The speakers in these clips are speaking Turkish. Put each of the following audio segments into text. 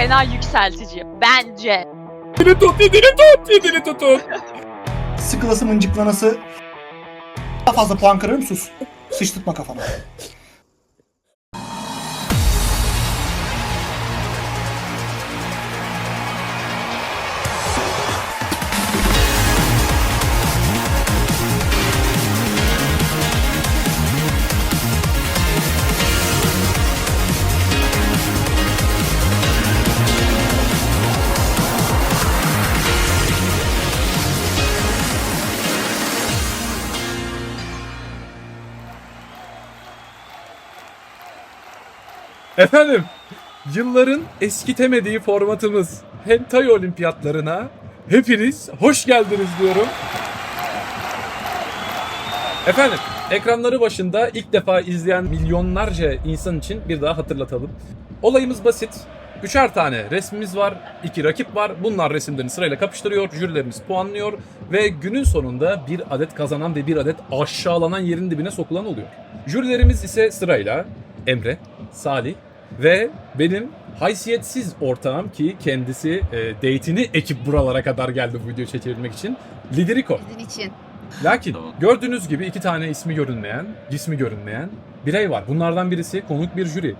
fena yükseltici. Bence. Dili tut, dili tut, dili tutun. Sıkılası mıncıklanası. Daha fazla puan kırarım sus. Sıçtırtma kafana. Efendim, yılların eskitemediği formatımız Hentai Olimpiyatlarına hepiniz hoş geldiniz diyorum. Efendim, ekranları başında ilk defa izleyen milyonlarca insan için bir daha hatırlatalım. Olayımız basit. Üçer tane resmimiz var, iki rakip var. Bunlar resimlerini sırayla kapıştırıyor, jürilerimiz puanlıyor ve günün sonunda bir adet kazanan ve bir adet aşağılanan yerin dibine sokulan oluyor. Jürilerimiz ise sırayla Emre, Salih ve benim haysiyetsiz ortağım ki kendisi e, date'ini ekip buralara kadar geldi bu videoyu çekebilmek için. Liderico. Sizin için. Lakin gördüğünüz gibi iki tane ismi görünmeyen, cismi görünmeyen birey var. Bunlardan birisi konuk bir jüri.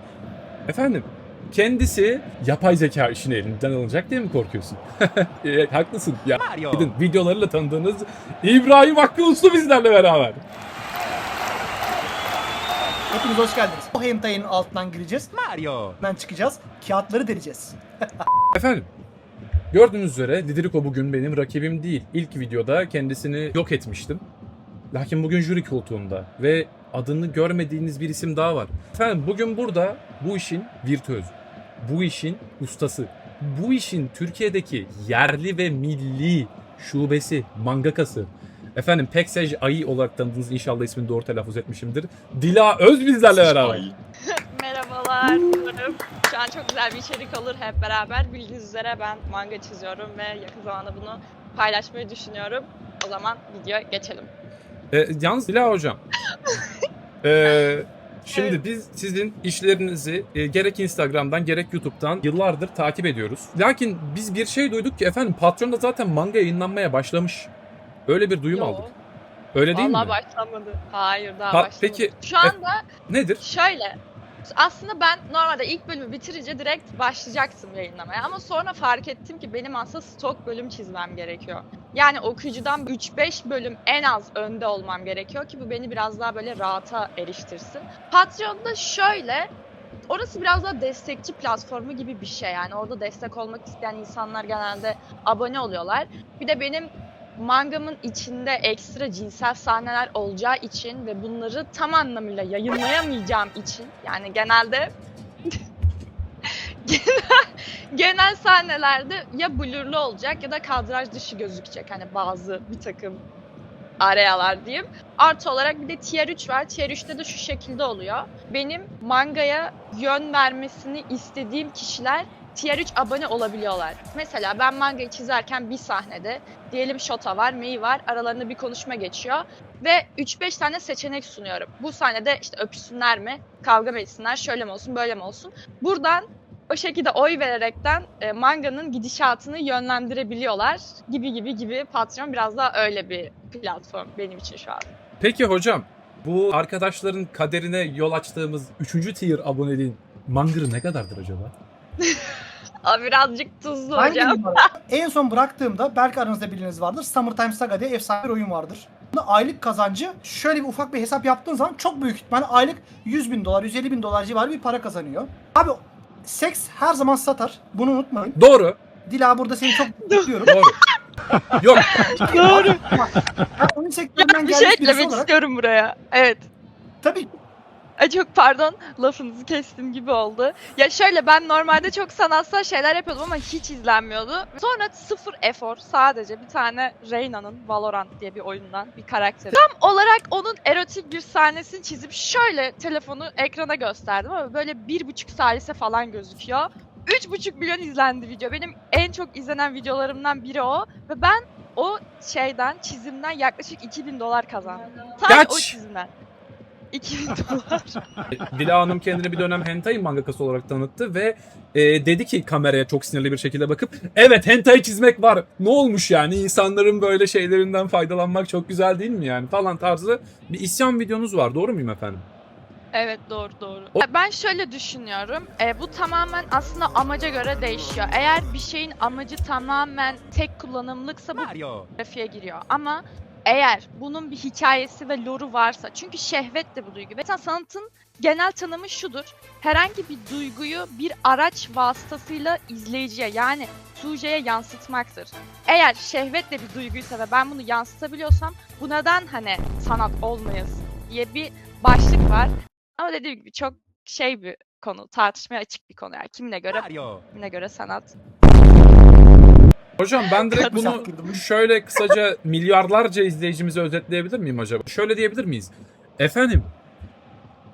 Efendim, kendisi yapay zeka işini elinden alacak diye mi korkuyorsun? E, haklısın. Ya, gidin videolarıyla tanıdığınız İbrahim Hakkı Uslu bizlerle beraber. Hepiniz hoş geldiniz. O hentai'nin altından gireceğiz. Mario. Ben çıkacağız. Kağıtları deleceğiz. Efendim, gördüğünüz üzere Didirico bugün benim rakibim değil. İlk videoda kendisini yok etmiştim. Lakin bugün jüri koltuğunda ve adını görmediğiniz bir isim daha var. Efendim bugün burada bu işin virtüözü, bu işin ustası, bu işin Türkiye'deki yerli ve milli şubesi, mangakası, efendim Peksej Ayı olarak tanıdığınız inşallah ismini doğru telaffuz etmişimdir. Dila Öz bizlerle beraber. Merhabalar. Umarım şu an çok güzel bir içerik olur hep beraber. Bildiğiniz üzere ben manga çiziyorum ve yakın zamanda bunu paylaşmayı düşünüyorum. O zaman videoya geçelim. E, yalnız Dila hocam. e, şimdi Evet. biz sizin işlerinizi e, gerek Instagram'dan gerek YouTube'dan yıllardır takip ediyoruz. Lakin biz bir şey duyduk ki efendim Patreon'da zaten manga yayınlanmaya başlamış. Öyle bir duyum Yo, aldık. Öyle değil Vallahi mi? başlamadı. Hayır daha Ha, başlamadı. peki, Şu anda Nedir? şöyle. Aslında ben normalde ilk bölümü bitirince direkt başlayacaktım yayınlamaya ama sonra fark ettim ki benim aslında stok bölüm çizmem gerekiyor. Yani okuyucudan 3-5 bölüm en az önde olmam gerekiyor ki bu beni biraz daha böyle rahata eriştirsin. Patreon'da şöyle Orası biraz daha destekçi platformu gibi bir şey yani orada destek olmak isteyen insanlar genelde abone oluyorlar. Bir de benim mangamın içinde ekstra cinsel sahneler olacağı için ve bunları tam anlamıyla yayınlayamayacağım için yani genelde genel, sahnelerde ya blurlu olacak ya da kadraj dışı gözükecek hani bazı bir takım arayalar diyeyim. Artı olarak bir de tier 3 var. Tier 3'te de şu şekilde oluyor. Benim mangaya yön vermesini istediğim kişiler tier 3 abone olabiliyorlar. Mesela ben mangayı çizerken bir sahnede diyelim Shota var, Mei var. Aralarında bir konuşma geçiyor. Ve 3-5 tane seçenek sunuyorum. Bu sahnede işte öpüşsünler mi, kavga mı etsinler, şöyle mi olsun, böyle mi olsun. Buradan o şekilde oy vererekten e, manganın gidişatını yönlendirebiliyorlar. Gibi gibi gibi Patreon biraz daha öyle bir platform benim için şu an. Peki hocam bu arkadaşların kaderine yol açtığımız 3. tier aboneliğin mangırı ne kadardır acaba? Aa, birazcık tuzlu Hangi hocam. numara? en son bıraktığımda belki aranızda biliniz vardır. Summertime Saga diye efsane bir oyun vardır. Bunda aylık kazancı şöyle bir ufak bir hesap yaptığın zaman çok büyük ihtimalle aylık 100 bin dolar, 150 bin dolar civarı bir para kazanıyor. Abi seks her zaman satar. Bunu unutmayın. Doğru. Dila burada seni çok bekliyorum. Doğru. Yok Doğru. Ben oyun sektöründen bir şey gelmiş birisi eklemek olarak istiyorum buraya. Evet. tabii Ay çok pardon lafınızı kestim gibi oldu. Ya şöyle ben normalde çok sanatsal şeyler yapıyordum ama hiç izlenmiyordu. Sonra sıfır efor sadece bir tane Reyna'nın Valorant diye bir oyundan bir karakteri. Tam olarak onun erotik bir sahnesini çizip şöyle telefonu ekrana gösterdim ama böyle bir buçuk salise falan gözüküyor. Üç buçuk milyon izlendi video. Benim en çok izlenen videolarımdan biri o. Ve ben o şeyden, çizimden yaklaşık 2000 dolar kazandım. Sadece o Kaç? çizimden. 2000 dolar. Dila Hanım kendini bir dönem hentai mangakası olarak tanıttı ve e, dedi ki kameraya çok sinirli bir şekilde bakıp evet hentai çizmek var. Ne olmuş yani insanların böyle şeylerinden faydalanmak çok güzel değil mi yani falan tarzı bir isyan videonuz var. Doğru muyum efendim? Evet doğru doğru. Ben şöyle düşünüyorum. E, bu tamamen aslında amaca göre değişiyor. Eğer bir şeyin amacı tamamen tek kullanımlıksa bu grafiğe giriyor. Ama eğer bunun bir hikayesi ve lore'u varsa çünkü şehvet de bu duygu. Ve sanatın genel tanımı şudur. Herhangi bir duyguyu bir araç vasıtasıyla izleyiciye yani sujeye yansıtmaktır. Eğer şehvet de bir duyguysa ve ben bunu yansıtabiliyorsam bu neden hani sanat olmayasın diye bir başlık var. Ama dediğim gibi çok şey bir konu, tartışmaya açık bir konu yani. Kimine göre, kimine göre sanat. Hocam ben direkt bunu şöyle kısaca milyarlarca izleyicimize özetleyebilir miyim acaba? Şöyle diyebilir miyiz? Efendim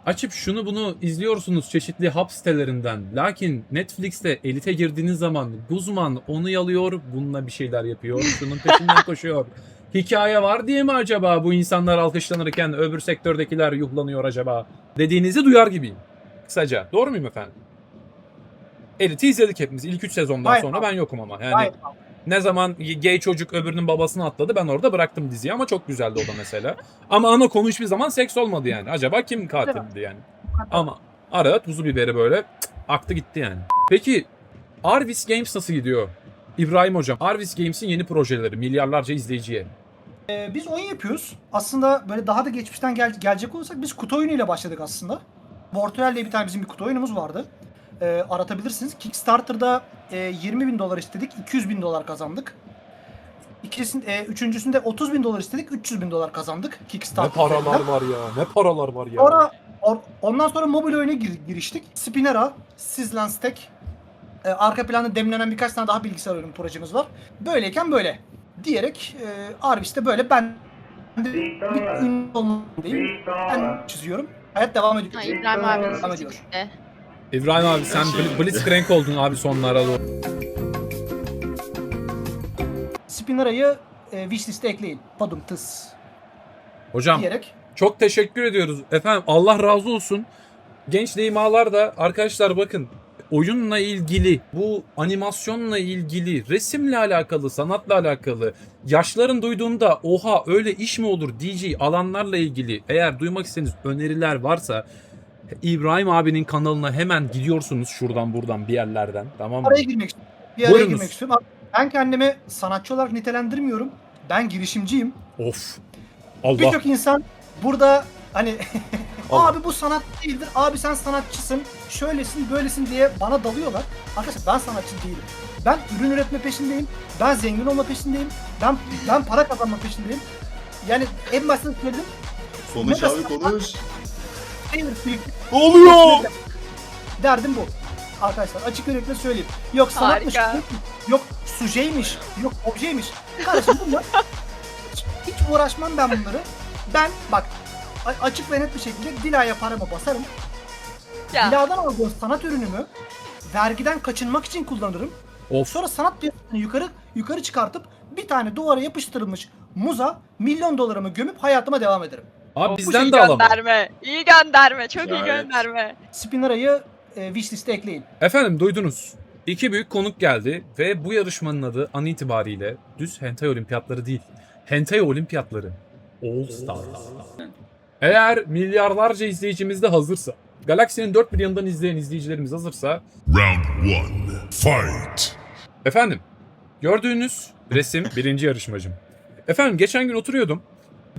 açıp şunu bunu izliyorsunuz çeşitli hap sitelerinden. Lakin Netflix'te elite girdiğiniz zaman Guzman onu yalıyor, bununla bir şeyler yapıyor, şunun peşinden koşuyor. Hikaye var diye mi acaba bu insanlar alkışlanırken öbür sektördekiler yuhlanıyor acaba? Dediğinizi duyar gibiyim. Kısaca. Doğru muyum efendim? Elite'i izledik hepimiz. İlk 3 sezondan Gayet sonra ben yokum ama. Yani Gayet ne zaman gay çocuk öbürünün babasını atladı ben orada bıraktım diziyi ama çok güzeldi o da mesela. ama ana konu hiçbir zaman seks olmadı yani. Acaba kim katildi yani? Ama ara tuzu biberi böyle cık, aktı gitti yani. Peki Arvis Games nasıl gidiyor? İbrahim hocam, Arvis Games'in yeni projeleri milyarlarca izleyiciye. Ee, biz oyun yapıyoruz. Aslında böyle daha da geçmişten gel- gelecek olursak biz kutu oyunuyla başladık aslında. Vortuel diye bir tane bizim bir kutu oyunumuz vardı. Ee, aratabilirsiniz. Kickstarter'da e, 20 bin dolar istedik. 200 bin dolar kazandık. İkincisinde, e, üçüncüsünde 30 bin dolar istedik. 300 bin dolar kazandık. Kickstarter. üzerinden. var ya, ne paralar var ya. Sonra or- ondan sonra mobil oyuna gir- giriştik. Spinera, Sizzlan Stack, e, arka planda demlenen birkaç tane daha bilgisayar oyunu projemiz var. Böyleyken böyle diyerek e, Arvis'te böyle ben de bir ünlü olmalıyım. Ben çiziyorum. Hayat devam ediyor. Ha, İbrahim Devam ediyor. İbrahim abi sen bl- Blitzcrank oldun abi sonlara doğru. Spinera'yı e, wishlist'e ekleyin. Padum tıs Hocam diyerek. Çok teşekkür ediyoruz. Efendim Allah razı olsun. Genç Neymalar da arkadaşlar bakın oyunla ilgili, bu animasyonla ilgili, resimle alakalı, sanatla alakalı, yaşların duyduğunda oha öyle iş mi olur diyeceği alanlarla ilgili eğer duymak istediğiniz öneriler varsa İbrahim abinin kanalına hemen gidiyorsunuz şuradan buradan bir yerlerden tamam mı? Araya girmek istiyorum. Bir araya Buyurunuz. girmek istiyorum. Ben kendimi sanatçı olarak nitelendirmiyorum. Ben girişimciyim. Of. Allah. Birçok insan burada hani Allah. abi bu sanat değildir. Abi sen sanatçısın. Şöylesin, böylesin diye bana dalıyorlar. Arkadaşlar ben sanatçı değilim. Ben ürün üretme peşindeyim. Ben zengin olma peşindeyim. Ben ben para kazanma peşindeyim. Yani en başta söyledim. Ne abi konuş. Ne oluyor? derdim bu. Arkadaşlar açık yürekli söyleyeyim. Yok sanatmış, Harika. yok sujeymiş, yok objeymiş. Kardeşim bunlar hiç, hiç uğraşmam ben bunları. Ben bak a- açık ve net bir şekilde Dila'ya paramı basarım. Ya. Dila'dan aldığım sanat ürünümü vergiden kaçınmak için kullanırım. Of. Sonra sanat piyasasını yukarı yukarı çıkartıp bir tane duvara yapıştırılmış muza milyon dolarımı gömüp hayatıma devam ederim. Abi bizden iyi de alamam. gönderme. İyi gönderme. Çok iyi gönderme. Spinera'yı e, wishlist'e ekleyin. Efendim duydunuz. İki büyük konuk geldi ve bu yarışmanın adı an itibariyle düz hentai olimpiyatları değil. Hentai olimpiyatları. All Star. Eğer milyarlarca izleyicimiz de hazırsa, galaksinin dört bir yanından izleyen izleyicilerimiz hazırsa, Round one, fight. efendim gördüğünüz resim birinci yarışmacım. Efendim geçen gün oturuyordum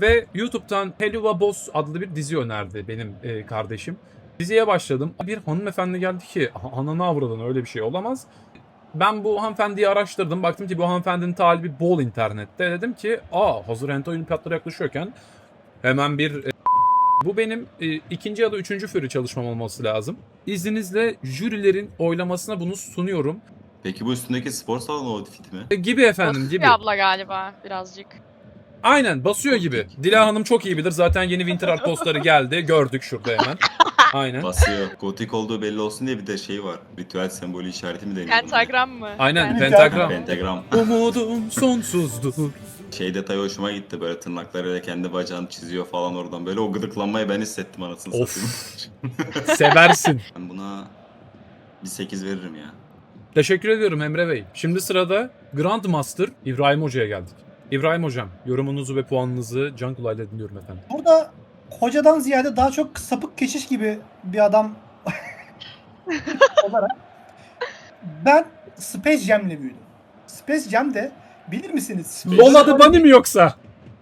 ve YouTube'dan Helluva Boss adlı bir dizi önerdi benim e, kardeşim. Diziye başladım. Bir hanımefendi geldi ki "A- ananı avradın öyle bir şey olamaz. Ben bu hanımefendiyi araştırdım. Baktım ki bu hanımefendinin talibi bol internette. Dedim ki aa hazır hentai olimpiyatları yaklaşıyorken hemen bir e, bu benim e, ikinci ya da üçüncü fürü çalışmam olması lazım. İzninizle jürilerin oylamasına bunu sunuyorum. Peki bu üstündeki spor salonu outfit mi? E, gibi efendim gibi. Bir abla galiba birazcık. Aynen basıyor gibi. Dila Hanım çok iyi bilir. Zaten yeni Winter Art postları geldi. Gördük şurada hemen. Aynen. Basıyor. Gotik olduğu belli olsun diye bir de şey var. Ritüel sembolü işareti mi deniyor? Pentagram mı? Aynen pentagram. Pentagram. Umudum sonsuzdur. Şey detayı hoşuma gitti böyle tırnaklarıyla kendi bacağını çiziyor falan oradan. Böyle o gıdıklanmayı ben hissettim anasını Of. satayım. Seversin. Ben buna bir 8 veririm ya. Teşekkür ediyorum Emre Bey. Şimdi sırada Grandmaster İbrahim Hoca'ya geldik. İbrahim Hocam, yorumunuzu ve puanınızı can kulağıyla dinliyorum efendim. Burada hocadan ziyade daha çok sapık keşiş gibi bir adam olarak ben Space Jam'le büyüdüm. Space Jam de bilir misiniz? Space Lola the Bunny mi yoksa?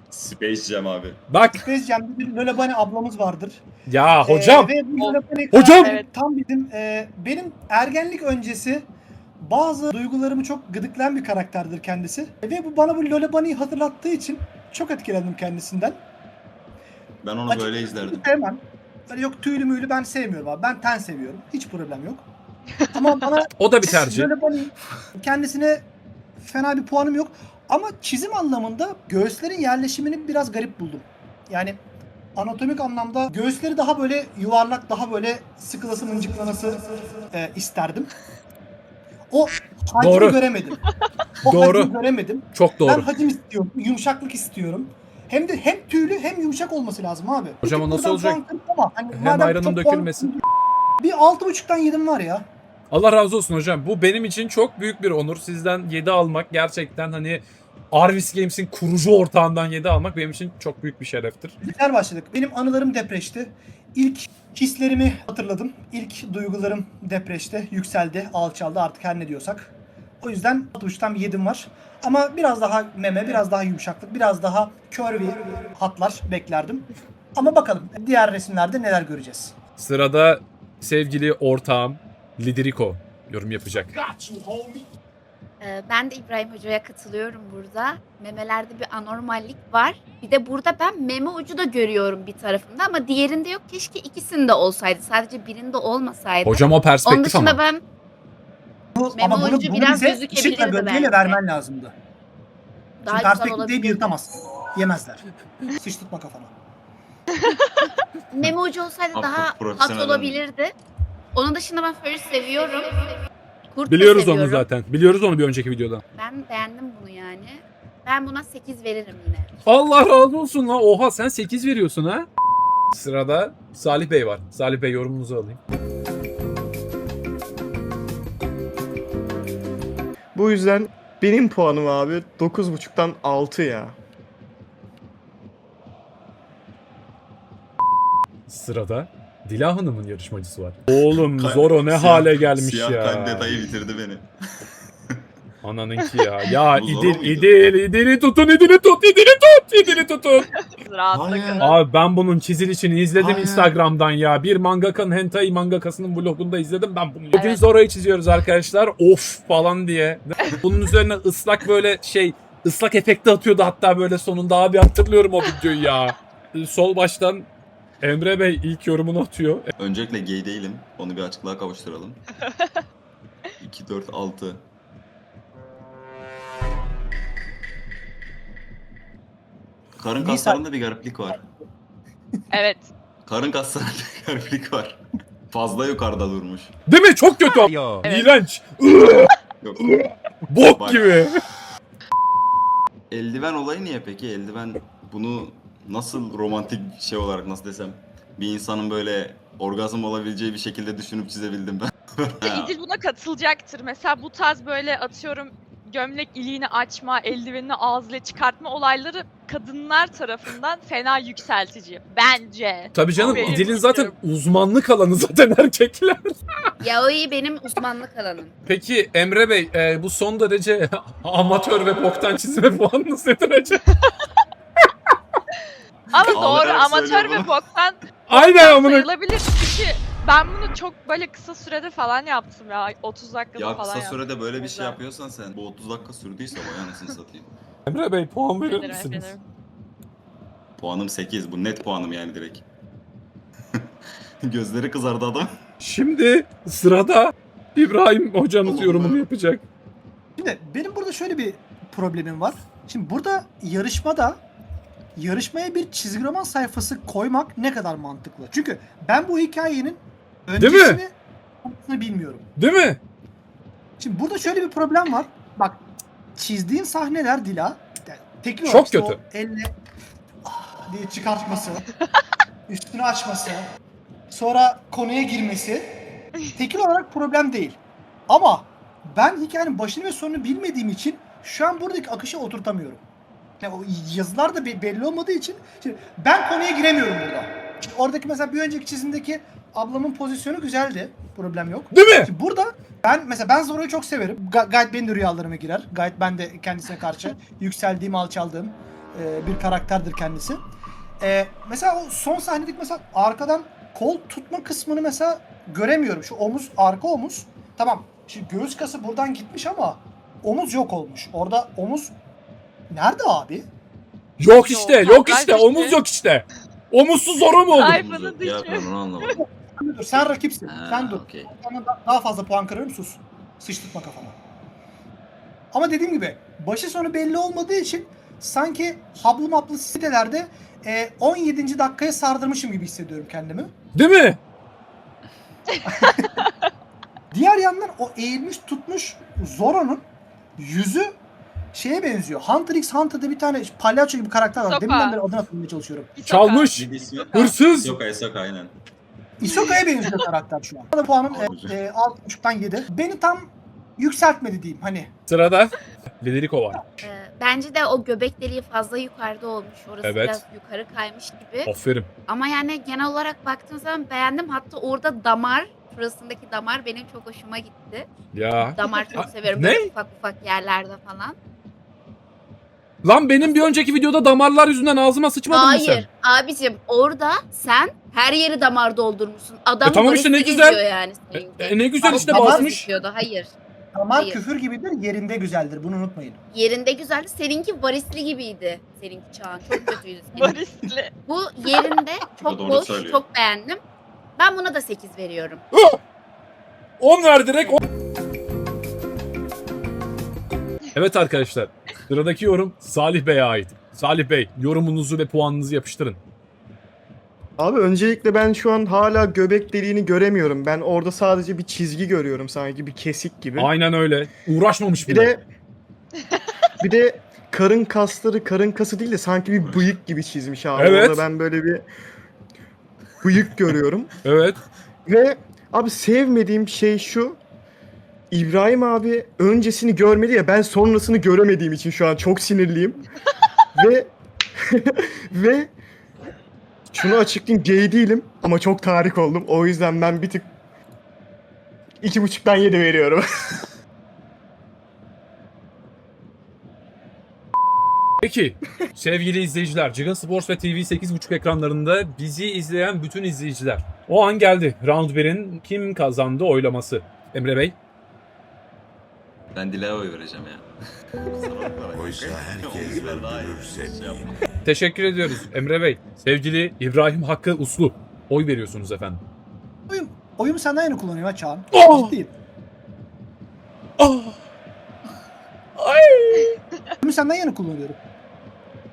Space Jam abi. Bak Space Jam'de bir Lola Bunny ablamız vardır. ya hocam. Ee, ve bu Lola Bunny Hocam! karakteri Tam bizim e, benim ergenlik öncesi bazı duygularımı çok gıdıklayan bir karakterdir kendisi. Ve bu bana bu Lola Bunny'yi hatırlattığı için çok etkilendim kendisinden. Ben onu Açıkçası böyle izlerdim. Sevmem. Böyle yok tüylü müylü ben sevmiyorum abi. Ben ten seviyorum. Hiç problem yok. Ama bana O da bir tercih. Bunny kendisine fena bir puanım yok. Ama çizim anlamında göğüslerin yerleşimini biraz garip buldum. Yani anatomik anlamda göğüsleri daha böyle yuvarlak, daha böyle sıkılası mıncıklaması e, isterdim. O hacmi Doğru. göremedim. O Doğru. hacmi göremedim. Çok Ben doğru. hacim istiyorum, yumuşaklık istiyorum. Hem de hem tüylü hem yumuşak olması lazım abi. Hocam o nasıl olacak? Ama hani Hem madem ayranın çok puan- dökülmesin. Bir altı buçuktan yedim var ya. Allah razı olsun hocam. Bu benim için çok büyük bir onur. Sizden 7 almak gerçekten hani Arvis Games'in kurucu ortağından 7 almak benim için çok büyük bir şereftir. Güzel başladık. Benim anılarım depreşti. İlk hislerimi hatırladım. İlk duygularım depreşti, yükseldi, alçaldı artık her ne diyorsak. O yüzden uçtan bir yedim var. Ama biraz daha meme, biraz daha yumuşaklık, biraz daha curvy hatlar beklerdim. Ama bakalım diğer resimlerde neler göreceğiz. Sırada sevgili ortağım Liderico yorum yapacak. Ee, Ben de İbrahim Hoca'ya katılıyorum burada. Memelerde bir anormallik var. Bir de burada ben meme ucu da görüyorum bir tarafında ama diğerinde yok. Keşke ikisinde olsaydı. Sadece birinde olmasaydı. Hocam o Onun perspektif dışında ama. ben Bu, Meme ama bunu, ucu bunu biraz bize gözükebilirdi ışıkla gölgeyle belki. vermen lazımdı. daha Şimdi güzel perspektif deyip olabilirdi. yırtamazsın. Yemezler. Sıçtırtma kafana. Meme ucu olsaydı daha profesyonel hat olabilirdi. Onun dışında ben Furry seviyorum. Kurt da Biliyoruz onu seviyorum. zaten. Biliyoruz onu bir önceki videodan. Ben beğendim bunu yani. Ben buna 8 veririm yine. Allah razı olsun la. Oha sen 8 veriyorsun ha. Sırada Salih Bey var. Salih Bey yorumunuzu alayım. Bu yüzden benim puanım abi 9.5'tan 6 ya. Sırada Dila Hanım'ın yarışmacısı var. Oğlum Zoro ne siyah- hale gelmiş Siyah ya. kalp detayı bitirdi beni. Ananınki ya. Ya Bu idil idil idili tutun idili tut idili tut idili tutun. Kalın. Abi ben bunun çizilişini izledim Hayır. Instagram'dan ya. Bir mangakanın hentai mangakasının vlogunda izledim ben bunu. Bugün Evet. Zoro'yu çiziyoruz arkadaşlar. Of falan diye. Bunun üzerine ıslak böyle şey ıslak efekti atıyordu hatta böyle sonunda abi hatırlıyorum o videoyu ya. Sol baştan Emre Bey ilk yorumunu atıyor. Öncelikle gay değilim. Onu bir açıklığa kavuşturalım. 2, 4, 6. Karın kaslarında bir gariplik var. Evet. Karın kaslarında bir gariplik var. Fazla yukarıda durmuş. Değil mi? Çok kötü. Evet. İğrenç. Yok. Bok Bak. gibi. Eldiven olayı niye peki? Eldiven bunu nasıl romantik şey olarak nasıl desem bir insanın böyle orgazm olabileceği bir şekilde düşünüp çizebildim ben. İdil buna katılacaktır. Mesela bu tarz böyle atıyorum gömlek iliğini açma, eldivenini ağzıyla çıkartma olayları kadınlar tarafından fena yükseltici. Bence. Tabii canım Benim İdil'in zaten fikrim. uzmanlık alanı zaten erkekler. Yaoi benim uzmanlık alanım. Peki Emre Bey e, bu son derece amatör ve boktan çizime puanınız nedir acaba? Ama doğru Ağlayarak amatör söylüyor ve bunu. boktan Aynen amına. sayılabilir. Çünkü ben bunu çok böyle kısa sürede falan yaptım ya. 30 dakikada ya falan kısa yaptım. sürede böyle bir şey Güzel. yapıyorsan sen bu 30 dakika sürdüyse vay anasını satayım. Emre Bey puan verir Ederim misiniz? efendim. Puanım 8 bu net puanım yani direkt. Gözleri kızardı adam. Şimdi sırada İbrahim hocamız Allah yorumunu yapacak. Şimdi benim burada şöyle bir problemim var. Şimdi burada yarışmada yarışmaya bir çizgi roman sayfası koymak ne kadar mantıklı? Çünkü ben bu hikayenin Değil mi? öncesini sonrasını bilmiyorum. Değil mi? Şimdi burada şöyle bir problem var. Bak çizdiğin sahneler Dila tekil Çok işte kötü. elle ah diye çıkartması, üstünü açması, sonra konuya girmesi tekil olarak problem değil. Ama ben hikayenin başını ve sonunu bilmediğim için şu an buradaki akışı oturtamıyorum. Yani o yazılar da be- belli olmadığı için şimdi ben konuya giremiyorum burada. Şimdi oradaki mesela bir önceki çizimdeki ablamın pozisyonu güzeldi. Problem yok. Değil mi? Şimdi burada ben mesela ben Zoro'yu çok severim. Ga- gayet benim de rüyalarıma girer. Gayet ben de kendisine karşı yükseldiğim, alçaldığım e, bir karakterdir kendisi. E, mesela o son sahnedeki mesela arkadan kol tutma kısmını mesela göremiyorum. Şu omuz, arka omuz. Tamam. Şimdi göğüs kası buradan gitmiş ama omuz yok olmuş. Orada omuz nerede abi? Yok işte, Yok, yok işte. Omuz yok işte. Omuzsuz zoru mu olur? Sayfanın Ya dışı. ben onu anlamadım. Dur, sen rakipsin. Ha, sen dur. Sana da- daha fazla puan kırarım sus. Sıçtırtma kafama. Ama dediğim gibi başı sonu belli olmadığı için sanki hablı maplı sitelerde e, 17. dakikaya sardırmışım gibi hissediyorum kendimi. Değil mi? Diğer yandan o eğilmiş tutmuş Zoro'nun yüzü şeye benziyor. Hunter x Hunter'da bir tane palyaço gibi karakter var. Soka. Deminden beri adını hatırlamaya çalışıyorum. Çalmış. Neydi ismi? Hırsız. Yok Aysak aynen. Isoka'ya benziyor karakter şu an. Bana puanım e, e, 6.5'tan 7. Beni tam yükseltmedi diyeyim hani. Sırada Federico var. Ee, bence de o göbek deliği fazla yukarıda olmuş. Orası Evet. biraz yukarı kaymış gibi. Aferin. Ama yani genel olarak baktığım zaman beğendim. Hatta orada damar, şurasındaki damar benim çok hoşuma gitti. Ya. Damar çok seviyorum. ne? Böyle ufak ufak yerlerde falan. Lan benim bir önceki videoda damarlar yüzünden ağzıma sıçmadın mı sen? Hayır abicim orada sen her yeri damar doldurmuşsun. Adam E tamam işte, ne güzel. geziyor yani E, e, ne güzel Ama işte damar basmış. Gözüküyordu, Hayır. Damar Hayır. küfür gibidir, yerinde güzeldir. Bunu unutmayın. Yerinde güzeldi. Seninki varisli gibiydi. Seninki Çağan. Çok kötüydü seninki. Varisli. Bu yerinde çok doğru hoş, söylüyor. çok beğendim. Ben buna da 8 veriyorum. 10 ver direkt. on- Evet arkadaşlar. Sıradaki yorum Salih Bey'e ait. Salih Bey yorumunuzu ve puanınızı yapıştırın. Abi öncelikle ben şu an hala göbek deliğini göremiyorum. Ben orada sadece bir çizgi görüyorum sanki bir kesik gibi. Aynen öyle. Uğraşmamış Bir bile. de bir de karın kasları karın kası değil de sanki bir bıyık gibi çizmiş abi. Evet. Orada ben böyle bir bıyık görüyorum. Evet. Ve abi sevmediğim şey şu. İbrahim abi öncesini görmedi ya ben sonrasını göremediğim için şu an çok sinirliyim. ve ve şunu açıklayayım gay değilim ama çok tarih oldum. O yüzden ben bir tık iki buçuktan yedi veriyorum. Peki sevgili izleyiciler, Cigan Sports ve TV8.5 ekranlarında bizi izleyen bütün izleyiciler. O an geldi. Round 1'in kim kazandı oylaması. Emre Bey. Ben Dilek'e oy vereceğim ya. Oysa herkes öldürür Şey yapma. Teşekkür ediyoruz Emre Bey. Sevgili İbrahim Hakkı Uslu. Oy veriyorsunuz efendim. Oyun, oyumu senden yana kullanıyorum ha Çağan. Oh! Ciddiyim. Ah! Ay! Oyumu senden yana kullanıyorum.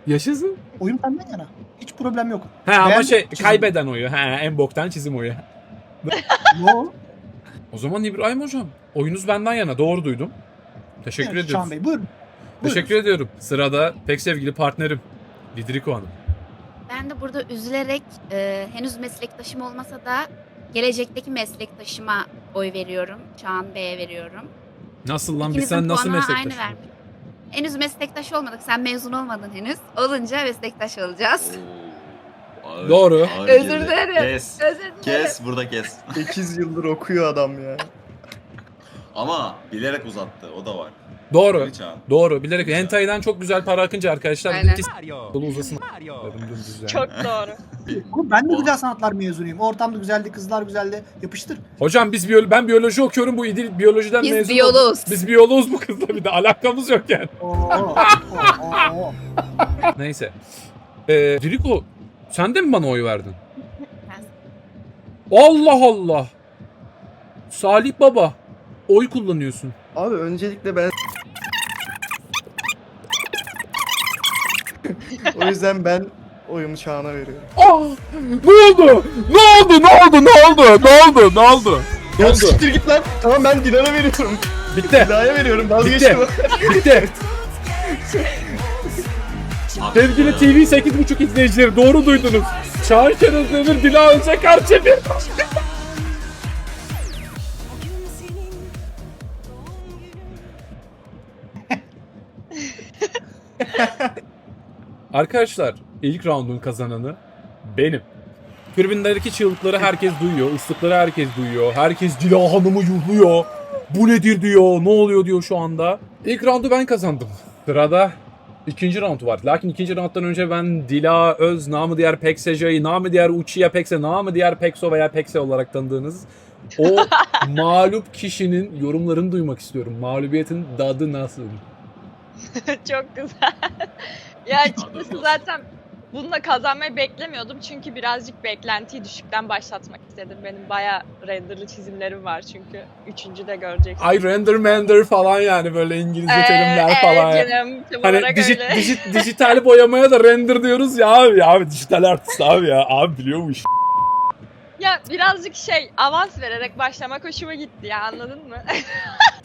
Yaşasın. Oyun senden yana. Hiç problem yok. He ama Beğendim şey çizimi. kaybeden oyu. He en boktan çizim oyu. Yo. O zaman İbrahim hocam oyunuz benden yana. Doğru duydum. Teşekkür Evet, ediyoruz. Çağan Bey buyurun. Teşekkür ediyorum. Sırada pek sevgili partnerim Lidriko Hanım. Ben de burada üzülerek e, henüz meslektaşım olmasa da gelecekteki meslektaşıma oy veriyorum. Çağan Bey'e veriyorum. Nasıl lan biz İkinizin sen nasıl meslektaş? aynı vermiş. Henüz meslektaş olmadık. Sen mezun olmadın henüz. Olunca meslektaş olacağız. Oo, ağır- Doğru. ağır Özür dilerim. Kes. Özür dilerim. Kes burada kes. 8 yıldır okuyor adam ya. Ama bilerek uzattı o da var. Doğru. Doğru. Bilerek hentai'den çok güzel para akınca arkadaşlar Aynen. dedik ki dolu uzasın. Dedim dümdüz yani. Çok doğru. Oğlum ben de güzel sanatlar mezunuyum. Ortamda güzeldi, kızlar güzeldi. Yapıştır. Hocam biz biyolo ben biyoloji okuyorum bu İdil biyolojiden Biz mezun olduk. biyoloğuz. Biz biyoloğuz bu kızla bir de alakamız yok yani. Oo, oo, oo, oo. Neyse. Ee, Diriko sen de mi bana oy verdin? Allah Allah. Salih Baba oy kullanıyorsun. Abi öncelikle ben O yüzden ben oyumu Çağan'a veriyorum. Aa, ne oldu? Ne oldu? Ne oldu? Ne oldu? Ne oldu? Ne oldu? Ne Ya oldu? siktir git lan. Tamam ben Dilan'a veriyorum. Bitti. Dila'ya veriyorum. Bitti. Vazgeçtim. Bitti. Sevgili TV 8.5 izleyicileri doğru duydunuz. Çağan Şenöz Demir, Dila Özekar Çevir. Arkadaşlar ilk roundun kazananı benim. Tribünlerdeki çığlıkları herkes duyuyor, ıslıkları herkes duyuyor, herkes Dila Hanım'ı yuhluyor. Bu nedir diyor, ne oluyor diyor şu anda. İlk roundu ben kazandım. Sırada ikinci round var. Lakin ikinci rounddan önce ben Dila Öz, namı diğer Pekseja'yı, namı diğer Uchiha Pekse, namı diğer Pekso veya Pekse olarak tanıdığınız o mağlup kişinin yorumlarını duymak istiyorum. Mağlubiyetin dadı nasıl? Çok güzel. ya açıkçası zaten bununla kazanmayı beklemiyordum. Çünkü birazcık beklentiyi düşükten başlatmak istedim. Benim bayağı renderlı çizimlerim var çünkü. Üçüncü de göreceksin. Ay render mender falan yani böyle İngilizce Ee, terimler evet falan. canım, tam Hani dijit, öyle. dijit, dijital boyamaya da render diyoruz ya abi. Ya abi dijital artist abi ya. Abi biliyormuş. Ya birazcık şey avans vererek başlamak hoşuma gitti ya anladın mı?